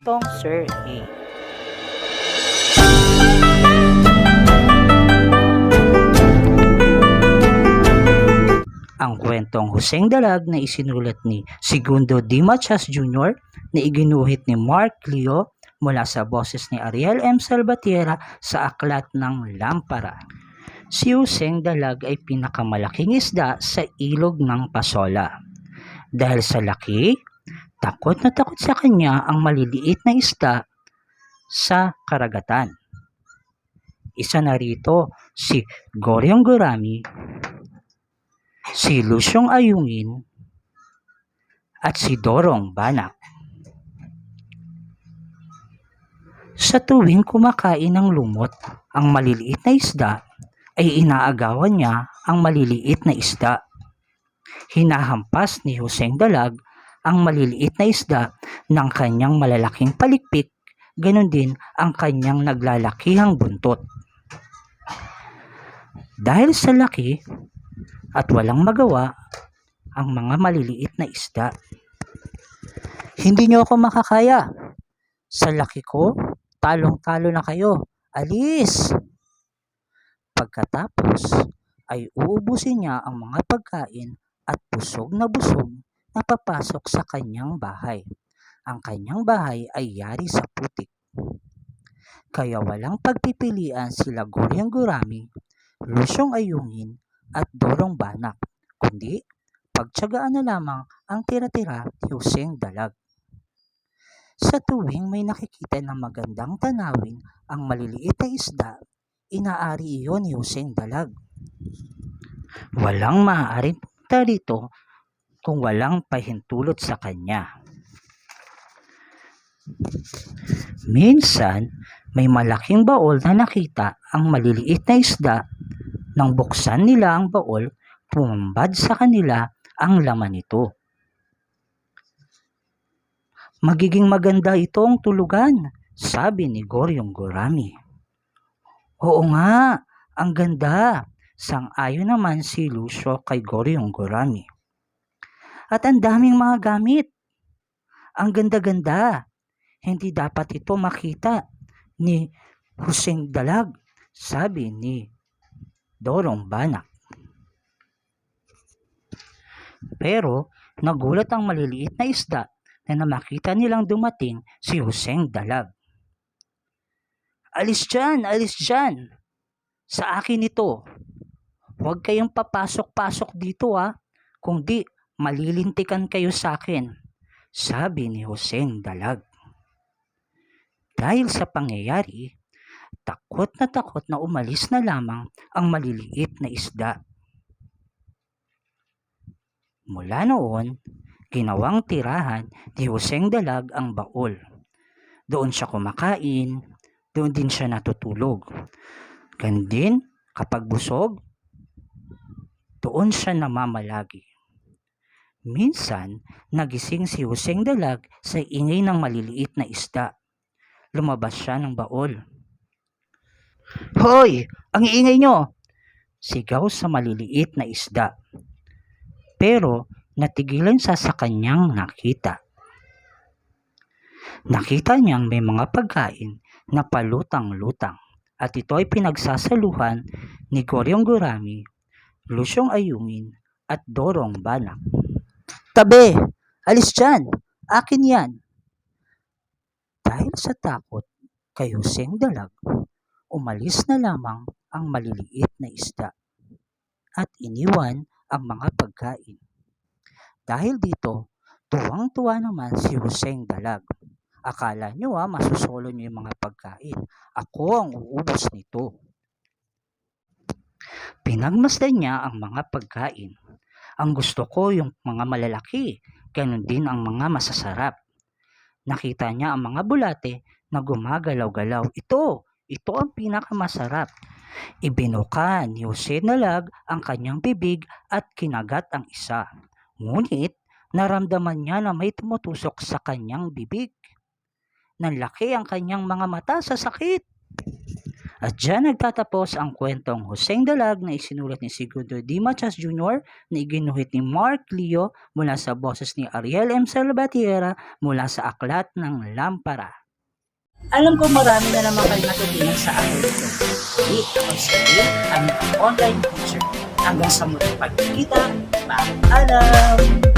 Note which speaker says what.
Speaker 1: Tong Sir A. Ang kwentong Huseng Dalag na isinulat ni Segundo D. Machas Jr. na iginuhit ni Mark Leo mula sa boses ni Ariel M. Salvatierra sa Aklat ng Lampara. Si Huseng Dalag ay pinakamalaking isda sa ilog ng Pasola. Dahil sa laki, takot na takot sa kanya ang maliliit na isda sa karagatan. Isa na rito si Goryong Gurami, si Lusyong Ayungin, at si Dorong Banak. Sa tuwing kumakain ng lumot ang maliliit na isda, ay inaagawan niya ang maliliit na isda. Hinahampas ni Huseng Dalag ang maliliit na isda ng kanyang malalaking palikpik, ganon din ang kanyang naglalakihang buntot. Dahil sa laki at walang magawa ang mga maliliit na isda. Hindi niyo ako makakaya. Sa laki ko, talong-talo na kayo. Alis! Pagkatapos ay uubusin niya ang mga pagkain at busog na busog na papasok sa kanyang bahay. Ang kanyang bahay ay yari sa putik. Kaya walang pagpipilian sila Goryang Gurami, Lusyong Ayungin at Dorong Banak, kundi pagtsagaan na lamang ang tira-tira Huseng Dalag. Sa tuwing may nakikita ng magandang tanawin ang maliliit na isda, inaari iyon ni Huseng Dalag. Walang maaaring punta dito kung walang pahintulot sa kanya. Minsan, may malaking baol na nakita ang maliliit na isda. Nang buksan nila ang baol, pumambad sa kanila ang laman nito. Magiging maganda itong tulugan, sabi ni Goryong Gorami. Oo nga, ang ganda. Sang-ayon naman si Lucio kay Goryong Gorami. At ang daming mga gamit. Ang ganda-ganda. Hindi dapat ito makita ni Huseng Dalag, sabi ni Dorong Banak. Pero nagulat ang maliliit na isda na makita nilang dumating si Huseng Dalag. Alis dyan, alis dyan. Sa akin ito. Huwag kayong papasok-pasok dito ha. Kung di, malilintikan kayo sa akin. Sabi ni Huseng Dalag. Dahil sa pangyayari, takot na takot na umalis na lamang ang maliliit na isda. Mula noon, ginawang tirahan ni Huseng Dalag ang baol. Doon siya kumakain, doon din siya natutulog. Ganun din, kapag busog, doon siya namamalagi. Minsan, nagising si Huseng Dalag sa ingay ng maliliit na isda. Lumabas siya ng baol. Hoy! Ang iingay nyo! Sigaw sa maliliit na isda. Pero natigilan siya sa kanyang nakita. Nakita niyang may mga pagkain na palutang-lutang at ito ay pinagsasaluhan ni Goryong Gurami, Lusyong Ayungin at Dorong Banak. Tabi! Alis dyan! Akin yan! Dahil sa takot kay Huseng Dalag, umalis na lamang ang maliliit na isda at iniwan ang mga pagkain. Dahil dito, tuwang-tuwa naman si Huseng Dalag. Akala nyo ha, masusolo nyo yung mga pagkain. Ako ang uubos nito. Pinagmasdan niya ang mga pagkain. Ang gusto ko yung mga malalaki, ganun din ang mga masasarap. Nakita niya ang mga bulate na gumagalaw-galaw. Ito, ito ang pinakamasarap. Ibinuka ni Jose Nalag ang kanyang bibig at kinagat ang isa. Ngunit, naramdaman niya na may tumutusok sa kanyang bibig. Nanlaki ang kanyang mga mata sa sakit. At dyan nagtatapos ang kwentong Huseng Dalag na isinulat ni Segundo D. Machas Jr. na iginuhit ni Mark Leo mula sa boses ni Ariel M. Salvatierra mula sa Aklat ng Lampara. Alam ko marami na naman kayo natutunan sa akin ito. Hindi ako si ang online teacher. Hanggang sa muling pagkikita, paalam!